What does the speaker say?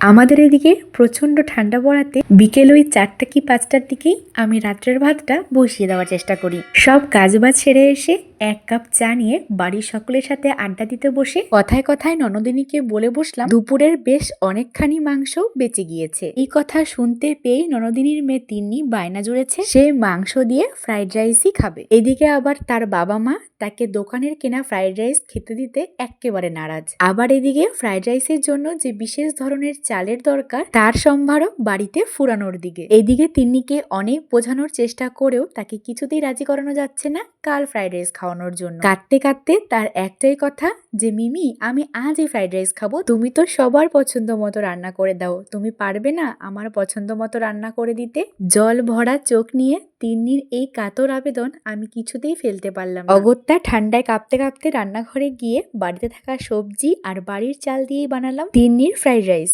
আমাদের এদিকে প্রচণ্ড ঠান্ডা পড়াতে বিকেল ওই চারটা কি পাঁচটার দিকেই আমি রাত্রের ভাতটা বসিয়ে দেওয়ার চেষ্টা করি। সব কাজ বাজ সেরে এসে এক কাপ চা নিয়ে বাড়ির সকলের সাথে আড্ডা দিতে বসে কথায় কথায় ননদিনীকে বলে বসলাম, দুপুরের বেশ অনেকখানি মাংস বেঁচে গিয়েছে। এই কথা শুনতে পেয়ে ননদিনীর মেয়ে তিন্নি বায়না জুড়েছে, সে মাংস দিয়ে ফ্রাইড রাইসই খাবে। এদিকে আবার তার বাবা মা তাকে দোকানের কেনা ফ্রাইড রাইস খেতে দিতে একেবারে নারাজ। আবার এদিকে ফ্রাইড রাইসের জন্য যে বিশেষ ধরনের চালের দরকার, তার সম্ভারও বাড়িতে ফুরানোর দিকে। এদিকে তিন্নিকে অনেক বোঝানোর চেষ্টা করেও তাকে কিছুতেই রাজি করানো যাচ্ছে না কাল ফ্রাইড রাইস খাওয়ানোর জন্য। কাঁদতে কাঁদতে তার একটাই কথা যে, মিমি, আমি আজই ফ্রাইড রাইস খাব। তুমি তো সবার পছন্দ মতো রান্না করে দাও। তুমি পারবে না আমার পছন্দ মতো রান্না করে দিতে? জল ভরা চোখ নিয়ে তিন্নির এই কাতর আবেদন আমি কিছুতেই ফেলতে পারলাম। অগত্যা ঠান্ডায় কাঁপতে কাঁপতে রান্নাঘরে গিয়ে বাড়িতে থাকা সবজি আর বাড়ির চাল দিয়েই বানালাম তিন্নির ফ্রাইড রাইস।